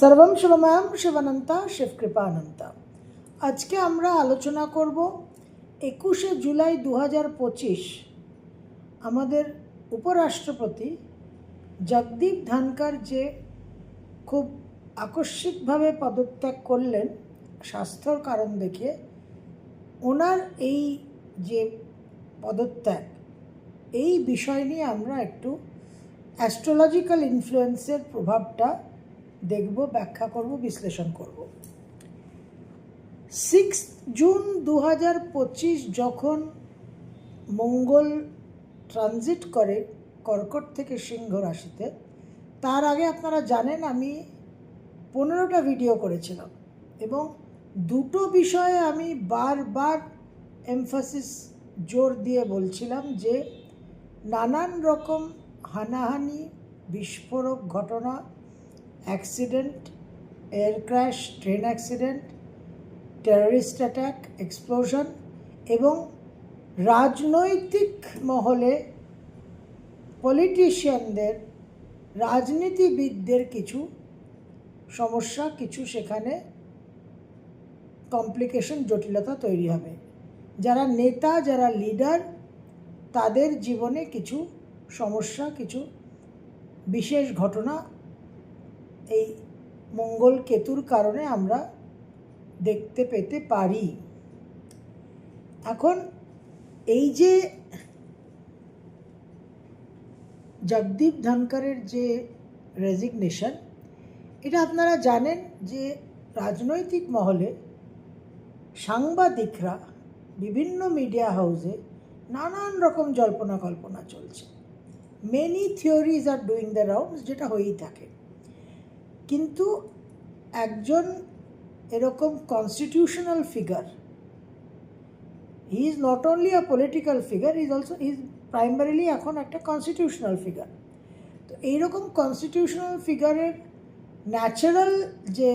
সর্বম শিবময়ম শিবানন্তা শিবকৃপানন্তা। আজকে আমরা আলোচনা করব একুশে জুলাই দু হাজার পঁচিশ আমাদের উপরাষ্ট্রপতি জগদীপ ধানকার যে খুব আকস্মিকভাবে পদত্যাগ করলেন স্বাস্থ্যর কারণ দেখে ওনার এই যে পদত্যাগ, এই বিষয় নিয়ে আমরা একটু অ্যাস্ট্রোলজিক্যাল ইনফ্লুয়েন্সের প্রভাবটা দেখব, ব্যাখ্যা করব, বিশ্লেষণ করব। সিক্স জুন দু হাজার পঁচিশ যখন মঙ্গল ট্রানজিট করে কর্কট থেকে সিংহ রাশিতে, তার আগে আপনারা জানেন আমি পনেরোটা ভিডিও করেছিলাম এবং দুটো বিষয়ে আমি বারবার এমফাসিস জোর দিয়ে বলছিলাম যে নানান রকম হানাহানি, বিস্ফোরক ঘটনা accident air crash train accident terrorist attack explosion এবং রাজনৈতিক মহলে পলিটিশিয়ানদের রাজনীতিবিদদের কিছু সমস্যা, কিছু সেখানে কমপ্লিকেশন জটিলতা তৈরি হবে। যারা নেতা, যারা লিডার তাদের জীবনে কিছু সমস্যা, কিছু বিশেষ ঘটনা এই মঙ্গল কেতুর কারণে আমরা দেখতে পেতে পারি। এখন এই যে জগদীপ ধনকরের যে রেজিগনেশন এটা আপনারা জানেন যে রাজনৈতিক মহলে সাংবাদিকরা, বিভিন্ন মিডিয়া হাউসে নানান রকম জল্পনা কল্পনা চলছে। Many theories are doing the rounds যেটা হয়েই থাকে। কিন্তু একজন এরকম constitutional figure he is not only a political figure is also is primarily এখন একটা কনস্টিটিউশনাল ফিগার তো এইরকম কনস্টিটিউশনাল ফিগারের ন্যাচারাল যে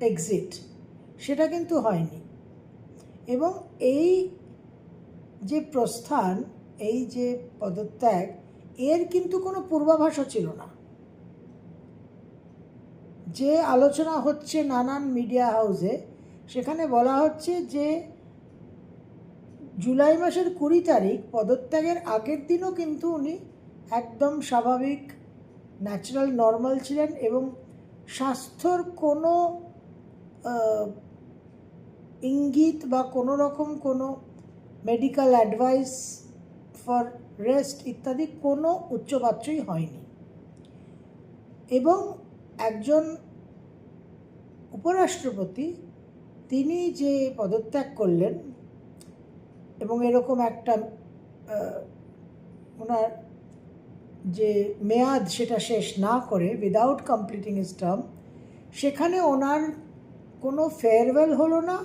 এক্সিট সেটা কিন্তু হয়নি। এবং এই যে প্রস্থান, এই যে পদত্যাগ, এর কিন্তু কোনো পূর্বাভাসও ছিল না। যে আলোচনা হচ্ছে নানান মিডিয়া হাউসে, সেখানে বলা হচ্ছে যে জুলাই মাসের কুড়ি তারিখ পদত্যাগের আগের দিনও কিন্তু উনি একদম স্বাভাবিক ন্যাচারাল নর্মাল ছিলেন এবং স্বাস্থ্যর কোনো ইঙ্গিত বা কোনো রকম কোনো মেডিকেল অ্যাডভাইস ফর রেস্ট ইত্যাদি কোনো উচ্চবাচ্যই হয়নি। এবং একজন উপরাষ্ট্রপতি, তিনি যে পদত্যাগ করলেন এবং এরকম একটা ওনার যে মেয়াদ সেটা শেষ না করে উইদাউট কমপ্লিটিং ইস টার্ম সেখানে ওনার কোনো ফেয়ারওয়েল হলো না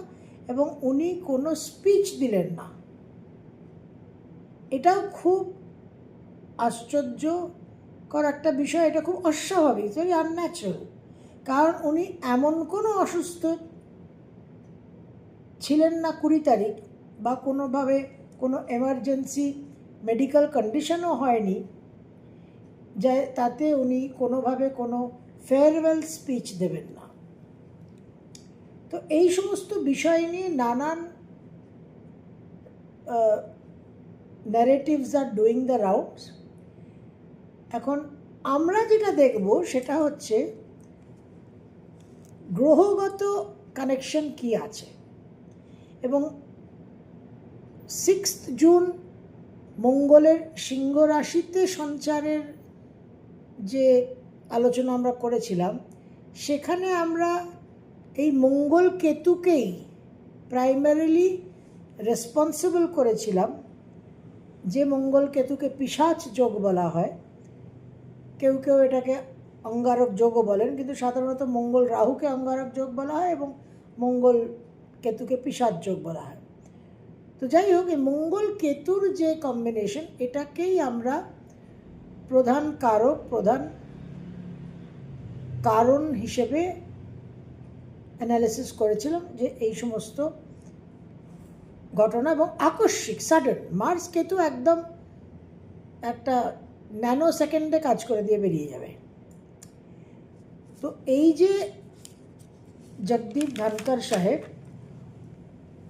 এবং উনি কোনো স্পিচ দিলেন না। এটাও খুব আশ্চর্যকর একটা বিষয়, এটা খুব অস্বাভাবিক ভেরি আনন্যাচারাল কারণ উনি এমন কোনো অসুস্থ ছিলেন না কুড়ি তারিখ বা কোনোভাবে কোনো এমার্জেন্সি মেডিকেল কন্ডিশনও হয়নি, যে তাতে উনি কোনোভাবে কোনো ফেয়ারওয়েল স্পিচ দেবেন না। তো এই সমস্ত বিষয় নিয়ে নানান ন্যারেটিভস আর ডুইং দ্য রাউন্ডস এখন আমরা যেটা দেখব সেটা হচ্ছে গ্রহগত কানেকশন কি আছে? এবং সিক্স জুন মঙ্গলের সিংহ রাশিতে সঞ্চারের যে আলোচনা আমরা করেছিলাম, সেখানে আমরা এই মঙ্গল কেতুকেই প্রাইমারিলি রেসপন্সিবল করেছিলাম, যে মঙ্গল কেতুকে পিসাচ যোগ বলা হয়। কেউ কেউ এটাকে অঙ্গারক যোগও বলেন, কিন্তু সাধারণত মঙ্গল রাহুকে অঙ্গারক যোগ বলা হয় এবং মঙ্গল কেতুকে পিসাচ যোগ বলা হয়। তো যাই হোক, এই মঙ্গল কেতুর যে কম্বিনেশন এটাকেই আমরা প্রধান কারক, প্রধান কারণ হিসেবে অ্যানালিসিস করেছিলাম যে এই সমস্ত ঘটনা এবং আকস্মিক সাডেন মার্স কেতু একদম একটা ন্যানো সেকেন্ডে কাজ করে দিয়ে বেরিয়ে যাবে। তো এই যে জগদীপ ধনকর সাহেব,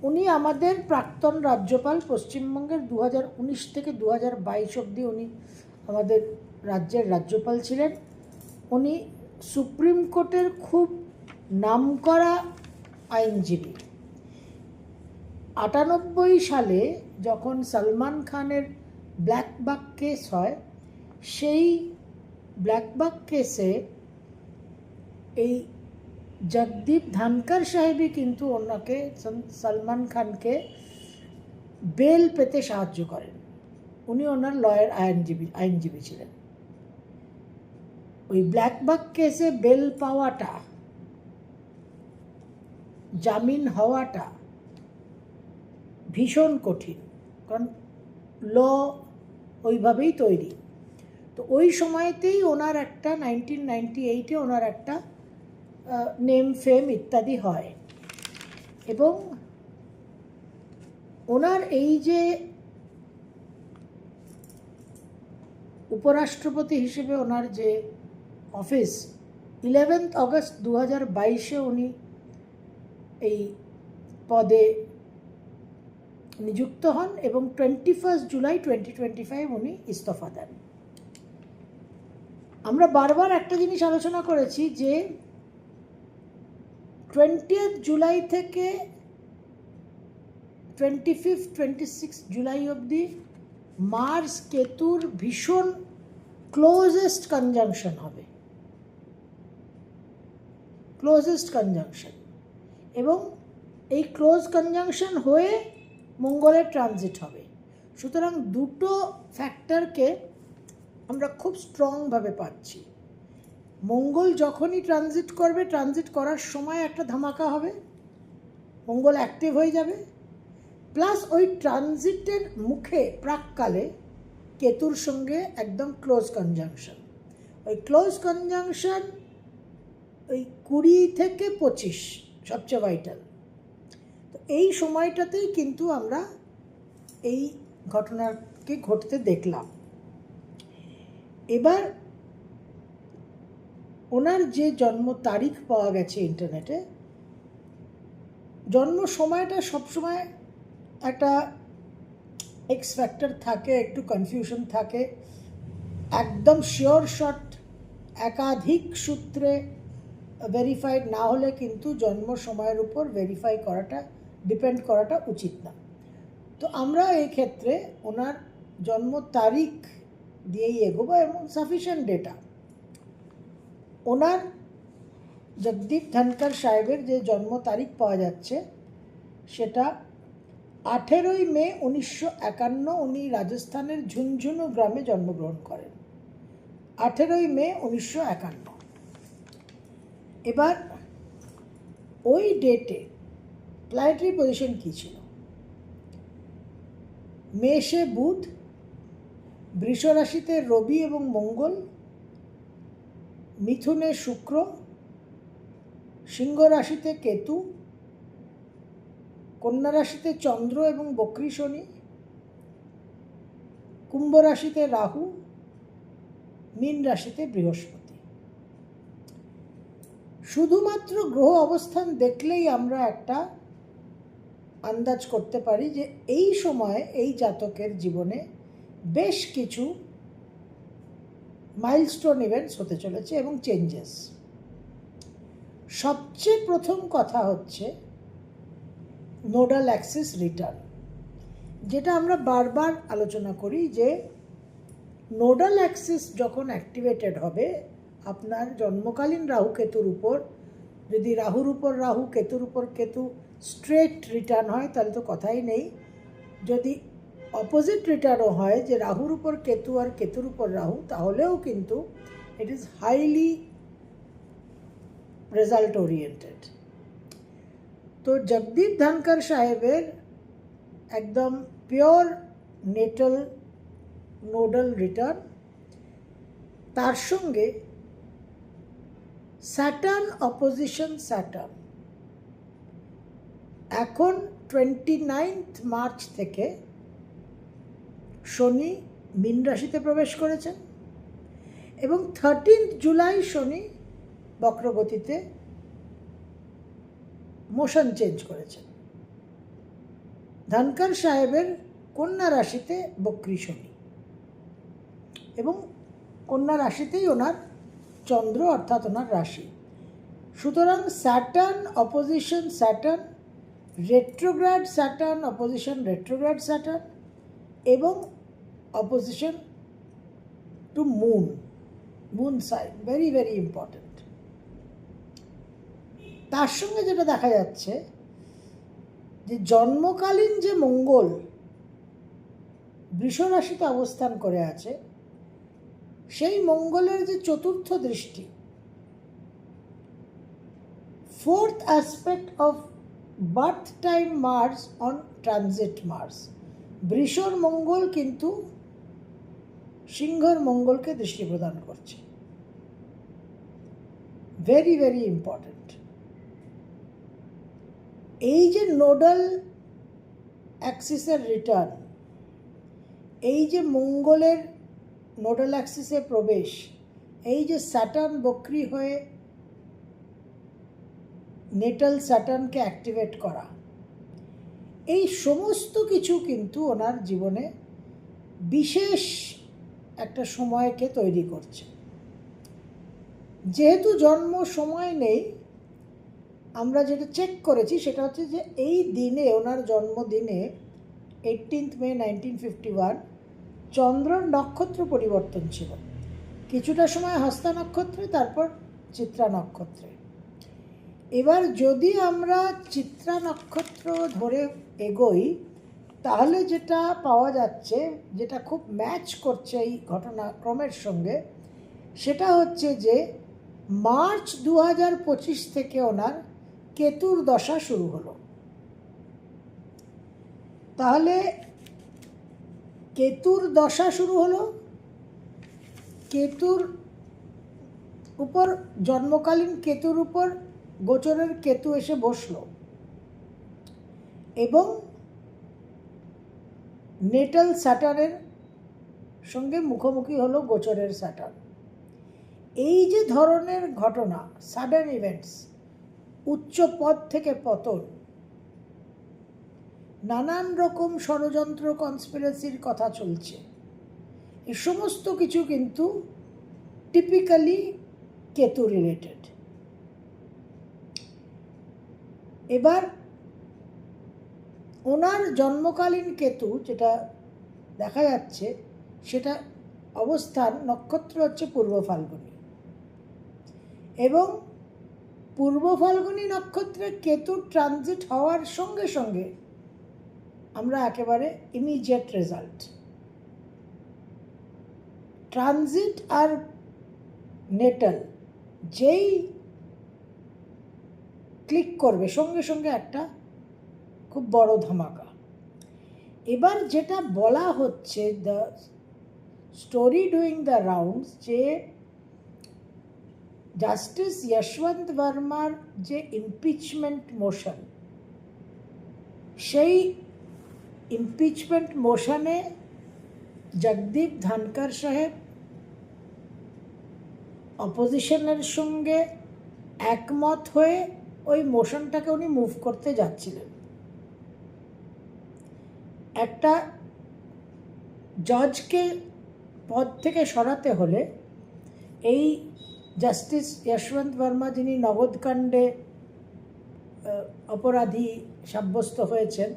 উনি আমাদের প্রাক্তন রাজ্যপাল পশ্চিমবঙ্গের দু থেকে দু হাজার বাইশ অবধি উনি আমাদের রাজ্যের রাজ্যপাল ছিলেন। উনি সুপ্রিম কোর্টের খুব নামকরা আইনজীবী। আটানব্বই সালে যখন সলমান খানের ব্ল্যাকবাক কেস হয় সেই ব্ল্যাকবাক কেসে এই জগদীপ ধানকার সাহেবই কিন্তু ওনাকে সলমান খানকে বেল পেতে সাহায্য করেন। উনি ওনার লয়ের আইনজীবী আইনজীবী ছিলেন। ওই ব্ল্যাকবাক কেসে বেল পাওয়াটা, জামিন হওয়াটা ভীষণ কঠিন। কারণ ল ওইভাবেই তৈরি। তো ওই সময়তেই ওনার একটা নাইনটিন নাইনটি এইটে ওনার একটা নেম ফেম ইত্যাদি হয়। এবং ওনার এই যে উপরাষ্ট্রপতি হিসেবে ওনার যে অফিস ইলেভেন্থ অগস্ট দু হাজার বাইশে উনি এই পদে নিযুক্ত হন এবং twenty first July twenty twenty five উনি ইস্তফা দেন। আমরা বারবার একটা জিনিস আলোচনা করেছি যে টোয়েন্টিয়েথ জুলাই থেকে twenty fifth twenty six July অবধি মার্স কেতুর ভীষণ ক্লোজেস্ট কনজাংশন হবে। ক্লোজেস্ট কনজাংশন এবং এই ক্লোজ কনজাংশন হয়ে মঙ্গলের ট্রানজিট হবে। সুতরাং দুটো ফ্যাক্টরকে আমরা খুব স্ট্রংভাবে পাচ্ছি। মঙ্গল যখনই ট্রানজিট করবে ট্রানজিট করার সময় একটা ধামাকা হবে। মঙ্গল অ্যাক্টিভ হয়ে যাবে। প্লাস ওই ট্রানজিটের মুখে, প্রাককালে কেতুর সঙ্গে একদম ক্লোজ কনজাংশন ওই ক্লোজ কনজাংশন ওই কুড়ি থেকে পঁচিশ সবচেয়ে ভাইটাল তো এই সময়টাতেই কিন্তু আমরা এই ঘটনাকে ঘটতে দেখলাম। এবার ওনার যে জন্ম তারিখ পাওয়া গেছে ইন্টারনেটে, জন্ম সময়টা সবসময় একটা এক্স ফ্যাক্টর থাকে, একটু কনফিউশন থাকে। একদম শিওর শট একাধিক সূত্রে ভেরিফাইড না হলে কিন্তু জন্ম সময়ের উপর ভেরিফাই করাটা ডিপেন্ড করাটা উচিত না। তো আমরা এই ক্ষেত্রে ওনার জন্ম তারিখ দিয়েই এগোবো এবং সাফিসিয়েন্ট ডেটা ওনার জগদীপ ধনকর সাহেবের যে জন্ম তারিখ পাওয়া যাচ্ছে, সেটা আঠেরোই মে উনিশশো একান্ন উনি রাজস্থানের ঝুনঝুনু গ্রামে জন্মগ্রহণ করেন। আঠেরোই মে উনিশশো একান্ন। এবার ওই ডেটে প্ল্যানেটারি পজিশন কী ছিল? মেষে বুধ বৃষ রাশিতে রবি এবং মঙ্গল, মিথুনে শুক্র সিংহ রাশিতে কেতু কন্যা রাশিতে চন্দ্র এবং বক্রী শনি কুম্ভ রাশিতে রাহু মীন রাশিতে বৃহস্পতি। শুধুমাত্র গ্রহ অবস্থান দেখলেই আমরা একটা আন্দাজ করতে পারি যে এই সময় এই জাতকের জীবনে বেশ কিছু মাইলস্টোন ইভেন্টস হতে চলেছে এবং চেঞ্জেস সবচেয়ে প্রথম কথা হচ্ছে নোডাল অ্যাক্সিস রিটার্ন যেটা আমরা বারবার আলোচনা করি যে নোডাল অ্যাক্সিস যখন অ্যাক্টিভেটেড হবে, আপনার জন্মকালীন রাহু কেতুর উপর, যদি রাহুর উপর রাহু, কেতুর উপর কেতু স্ট্রেট রিটার্ন হয়, তাহলে তো কথাই নেই। যদি অপোজিট রিটার্নও হয় যে রাহুর উপর কেতু আর কেতুর উপর রাহু, তাহলেও কিন্তু it is highly result oriented তো জগদীপ ধনকর সাহেবের একদম পিওর নেটাল নোডাল রিটার্ন তার সঙ্গে স্যাটার্ন অপোজিশন স্যাটার্ন এখন টোয়েন্টি নাইনথ মার্চ থেকে শনি মীন রাশিতে প্রবেশ করেছেন এবং থার্টিন্থ জুলাই শনি বক্রগতিতে মোশন চেঞ্জ করেছেন। ধনকর সাহেবের কন্যা রাশিতে বক্রী শনি এবং কন্যা রাশিতেই ওনার চন্দ্র অর্থাৎ ওনার রাশি। সুতরাং Saturn opposition Saturn retrograde Saturn opposition retrograde Saturn এবং opposition to moon moon side very very important তার সঙ্গে যেটা দেখা যাচ্ছে, যে জন্মকালীন যে মঙ্গল বৃষ রাশিতে অবস্থান করে আছে, সেই মঙ্গলের যে চতুর্থ দৃষ্টি fourth aspect of birth time Mars on transit Mars বৃষর মঙ্গল কিন্তু সিংহর মঙ্গলকে দৃষ্টি প্রদান করছে। ভেরি ভেরি ইম্পর্ট্যান্ট এই যে নোডাল অ্যাক্সিসের রিটার্ন, এই যে মঙ্গলের নোডাল অ্যাক্সিসে প্রবেশ, এই যে স্যাটার্ন বক্রি হয়ে নেটাল স্যাটার্নকে অ্যাক্টিভেট করা এই সমস্ত কিছু কিন্তু ওনার জীবনে বিশেষ একটা সময়কে তৈরি করছে। যেহেতু জন্ম সময় নেই, আমরা যেটা চেক করেছি সেটা হচ্ছে যে এই দিনে ওনার জন্মদিনে eighteenth May nineteen fifty one চন্দ্র নক্ষত্র পরিবর্তন ছিল। কিছুটা সময় হস্তা নক্ষত্রে, তারপর চিত্রা নক্ষত্রে। এবার যদি আমরা চিত্রা নক্ষত্র ধরে এগোই, তাহলে যেটা পাওয়া যাচ্ছে, যেটা খুব ম্যাচ করছে এই ঘটনাক্রমের সঙ্গে, সেটা হচ্ছে যে মার্চ দু পঁচিশ থেকে ওনার কেতুর দশা শুরু হলো। তাহলে কেতুর দশা শুরু হলো। কেতুর উপর, জন্মকালীন কেতুর উপর গোচরের কেতু এসে বসল এবং নেটাল স্যাটারের সঙ্গে মুখোমুখি হলো গোচরের স্যাটার। এই যে ধরনের ঘটনা সাডেন ইভেন্টস উচ্চ পদ থেকে পতন, নানান রকম ষড়যন্ত্র কনস্পিরেসির কথা চলছে, এ সমস্ত কিছু কিন্তু টিপিক্যালি কেতু রিলেটেড এবার ওনার জন্মকালীন কেতু যেটা দেখা যাচ্ছে, সেটা অবস্থান নক্ষত্র হচ্ছে পূর্ব ফাল্গুনি। এবং পূর্ব ফাল্গুনি নক্ষত্রে কেতুর ট্রানজিট হওয়ার সঙ্গে সঙ্গে আমরা একেবারে ইমিডিয়েট রেজাল্ট ট্রানজিট আর নেটাল, যেই ক্লিক করবে, সঙ্গে সঙ্গে একটা খুব বড় ধামাকা। এবার যেটা বলা হচ্ছে the story doing the rounds যে জাস্টিস যশবন্ত বর্মার যে ইমপিচমেন্ট মোশন সেই ইমপিচমেন্ট মোশনে জগদীপ ধনকর সাহেব অপোজিশনের সঙ্গে একমত হয়ে ওই মোশনটাকে উনি মুভ করতে যাচ্ছিলেন। একটা জজকে পদ থেকে সরাতে হলে এই জাস্টিস যশবন্ত বর্মা যিনি নগদকাণ্ডে অপরাধী সাব্যস্ত হয়েছেন,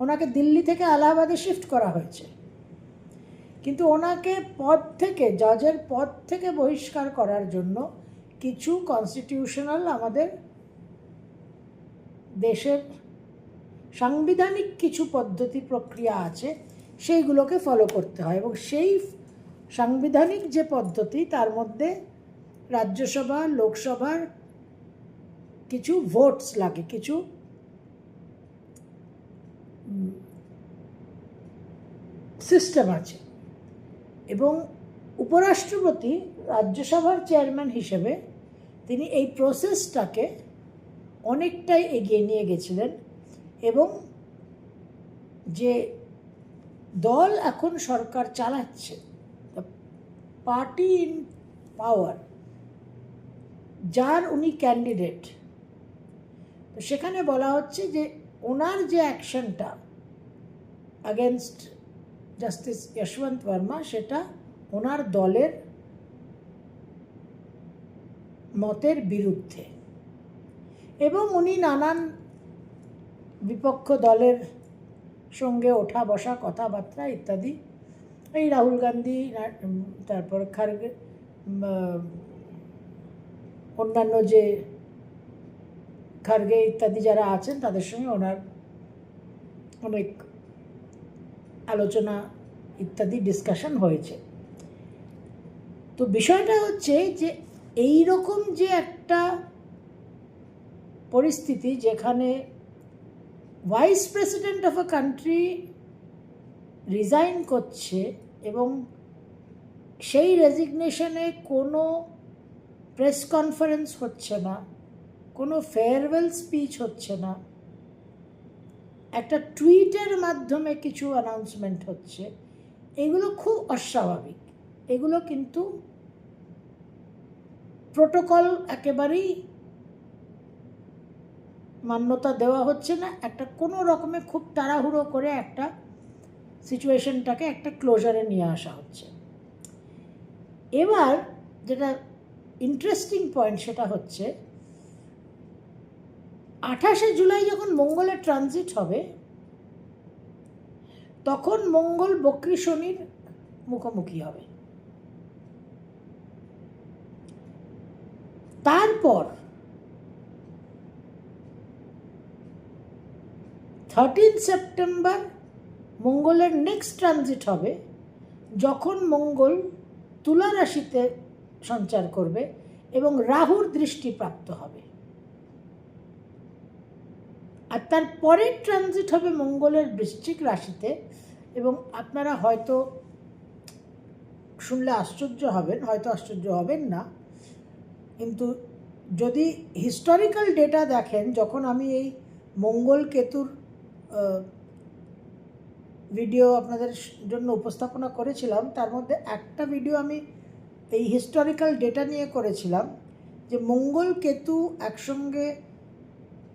ওনাকে দিল্লি থেকে আলাহাবাদে শিফট করা হয়েছে। কিন্তু ওনাকে পদ থেকে জজের পদ থেকে বহিষ্কার করার জন্য কিছু কনস্টিটিউশনাল আমাদের দেশের সাংবিধানিক কিছু পদ্ধতি, প্রক্রিয়া আছে, সেইগুলোকে ফলো করতে হয় এবং সেই সাংবিধানিক যে পদ্ধতি, তার মধ্যে রাজ্যসভা, লোকসভার কিছু ভোটস লাগে, কিছু সিস্টেম আছে। এবং উপরাষ্ট্রপতি, রাজ্যসভার চেয়ারম্যান হিসেবে তিনি এই প্রসেসটাকে অনেকটাই এগিয়ে নিয়ে গেছিলেন এবং যে দল এখন সরকার চালাচ্ছে পার্টি ইন পাওয়ার যার উনি ক্যান্ডিডেট তো সেখানে বলা হচ্ছে যে ওনার যে অ্যাকশনটা আগেনস্ট জাস্টিস যশবন্ত বর্মা সেটা ওনার দলের মতের বিরুদ্ধে। এবং উনি নানান বিপক্ষ দলের সঙ্গে ওঠা বসা কথাবার্তা ইত্যাদি। এই রাহুল গান্ধী তারপর খারগে অন্যান্য যে খার্গে ইত্যাদি যারা আছেন, তাদের সঙ্গে ওনার অনেক আলোচনা ইত্যাদি ডিসকাশন হয়েছে। তো বিষয়টা হচ্ছে যে এই রকম যে একটা পরিস্থিতি যেখানে vice president of a country resign করছে এবং সেই রেজিগনেশনে কোনো প্রেস কনফারেন্স হচ্ছে না, কোনো ফেয়ারওয়েল স্পিচ হচ্ছে না, একটা টুইটের মাধ্যমে কিছু অ্যানাউন্সমেন্ট হচ্ছে, এগুলো খুব অস্বাভাবিক। এগুলো কিন্তু প্রোটোকল একেবারেই মান্যতা দেওয়া হচ্ছে না। একটা কোনো রকমে খুব তাড়াহুড়ো করে একটা সিচুয়েশনটাকে একটা ক্লোজারে নিয়ে আসা হচ্ছে। এবার যেটা ইন্টারেস্টিং পয়েন্ট সেটা হচ্ছে, আঠাশে জুলাই যখন মঙ্গলের ট্রানজিট হবে, তখন মঙ্গল বক্রী শনির মুখোমুখি হবে। তারপর থার্টিন সেপ্টেম্বর মঙ্গলের নেক্সট ট্রানজিট হবে, যখন মঙ্গল তুলা রাশিতে সঞ্চার করবে এবং রাহুর দৃষ্টিপ্রাপ্ত হবে। আর তার পরের ট্রানজিট হবে মঙ্গলের বৃশ্চিক রাশিতে এবং আপনারা হয়তো শুনলে আশ্চর্য হবেন, হয়তো আশ্চর্য হবেন না। কিন্তু যদি হিস্টোরিক্যাল ডেটা দেখেন, যখন আমি এই মঙ্গল কেতুর ভিডিও আপনাদের জন্য উপস্থাপনা করেছিলাম। তার মধ্যে একটা ভিডিও আমি এই হিস্টোরিক্যাল ডেটা নিয়ে করেছিলাম যে মঙ্গল কেতু একসঙ্গে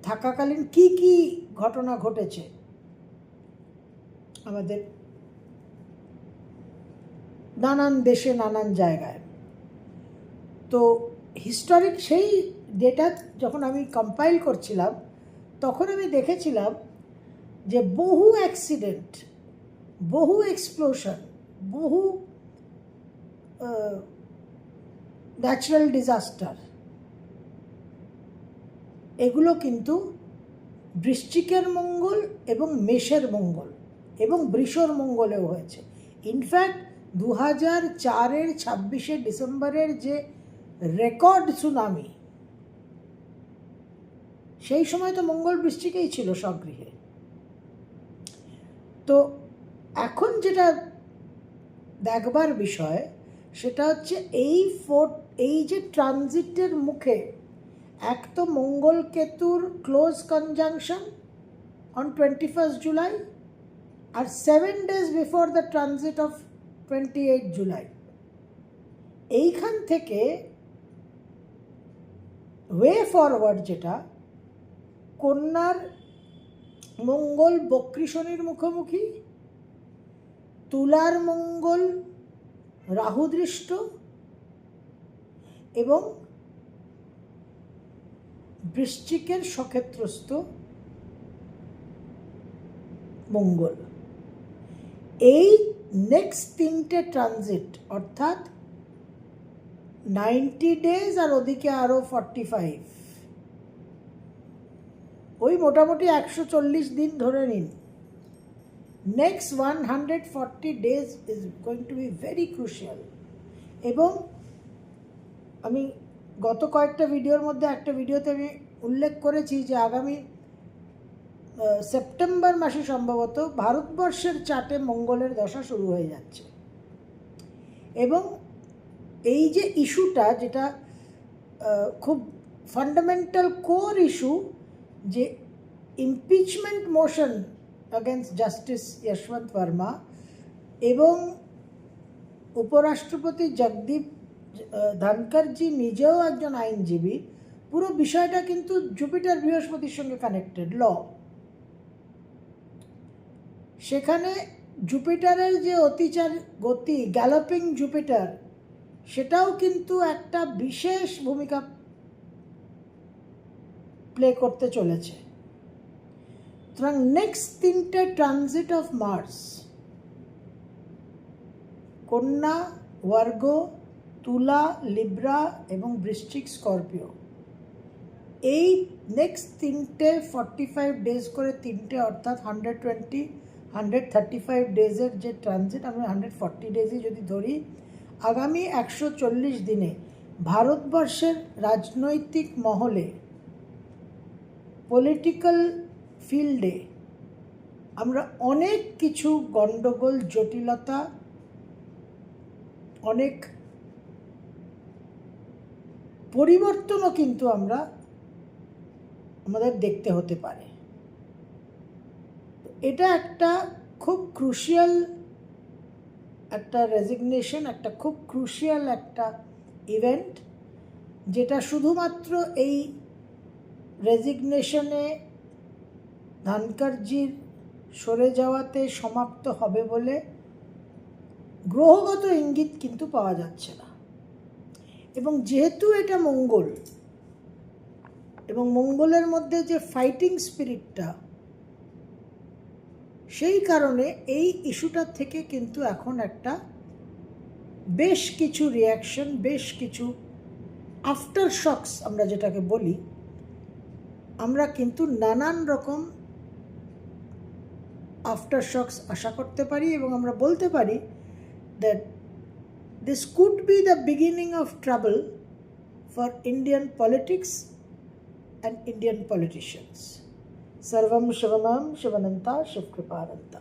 থাকাকালীন কি কি ঘটনা ঘটেছে। আমাদের নানান দেশে নানান জায়গায়। তো হিস্টোরিক সেই ডেটা যখন আমি কম্পাইল করছিলাম, তখন আমি দেখেছিলাম যে বহু অ্যাক্সিডেন্ট বহু এক্সপ্লোশন বহু ন্যাচারাল ডিজাস্টার এগুলো কিন্তু বৃশ্চিকের মঙ্গল এবং মেষের মঙ্গল এবং বৃষর মঙ্গলেও হয়েছে। ইনফ্যাক্ট দু হাজার চারের ছাব্বিশে ডিসেম্বরের যে রেকর্ড সুনামি সেই সময় তো মঙ্গল বৃশ্চিকেই ছিল স্বগৃহে। তো এখন যেটা দেখবার বিষয়, সেটা হচ্ছে এই ফোর্ট এই যে ট্রানজিটের মুখে এক তো মঙ্গল কেতুর close conjunction on twenty first July R seven days before the transit of twenty eight July এইখান থেকে ওয়ে ফরওয়ার্ড যেটা, কন্যার মঙ্গল বক্রী শনির মুখোমুখি, তুলার মঙ্গল রাহুদৃষ্ট এবং বৃশ্চিকের সক্ষেত্রস্থ মঙ্গল। এই নেক্সট তিনটে ট্রানজিট অর্থাৎ নাইনটি ডেজ আর ওদিকে আরও ফর্টি ফাইভ ওই মোটামুটি একশো চল্লিশ দিন ধরে নিন। Next one hundred forty days is going to be very crucial এবং আমি গত কয়েকটা ভিডিওর মধ্যে একটা ভিডিওতে আমি উল্লেখ করেছি যে আগামী সেপ্টেম্বর মাসে সম্ভবত ভারতবর্ষের চাটে মঙ্গলের দশা শুরু হয়ে যাচ্ছে। এবং এই যে ইস্যুটা, যেটা খুব ফান্ডামেন্টাল কোর ইস্যু যে impeachment motion against justice Yashwant Varma এবং উপরাষ্ট্রপতি জগদীপ ধানকারজি নিজেও একজন আইনজীবী, পুরো বিষয়টা কিন্তু জুপিটার বৃহস্পতির সঙ্গে কানেক্টেড ল সেখানে জুপিটারের যে অতিচার গতি গ্যালোপিং জুপিটার সেটাও কিন্তু একটা বিশেষ ভূমিকা প্লে করতে চলেছে। সুতরাং নেক্সট তিনটে ট্রানজিট অফ মার্স কন্যা ওয়ার্গ তুলা, লিব্রা এবং বৃশ্চিক স্করপিও। এই নেক্সট তিনটে ফর্টি ফাইভ ডেজ করে তিনটে অর্থাৎ hundred twenty hundred thirty five ডেজের যে ট্রানজিট আমি হান্ড্রেড ফর্টি ডেজই যদি ধরি, আগামী একশো চল্লিশ দিনে ভারতবর্ষের রাজনৈতিক মহলে পলিটিক্যাল ফিল্ডে আমরা অনেক কিছু গণ্ডগোল জটিলতা, অনেক পরিবর্তনও কিন্তু আমরা আমাদের দেখতে হতে পারে। এটা একটা খুব ক্রুশিয়াল একটা রেজিগনেশন একটা খুব ক্রুশিয়াল একটা ইভেন্ট যেটা শুধুমাত্র এই রেজিগনেশনে ধানকারজির সরে যাওয়াতে সমাপ্ত হবে বলে গ্রহগত ইঙ্গিত কিন্তু পাওয়া যাচ্ছে না। এবং যেহেতু এটা মঙ্গল, এবং মঙ্গলের মধ্যে যে ফাইটিং স্পিরিটটা সেই কারণে এই ইস্যুটার থেকে কিন্তু এখন একটা বেশ কিছু রিয়াকশন বেশ কিছু আফটার শকস আমরা যেটাকে বলি আমরা কিন্তু নানান রকম আফটার শকস আশা করতে পারি এবং আমরা বলতে পারি that this could be the beginning of trouble for Indian politics and Indian politicians सर्वं शिवमां शिवनन्ता शिवकृपानन्ता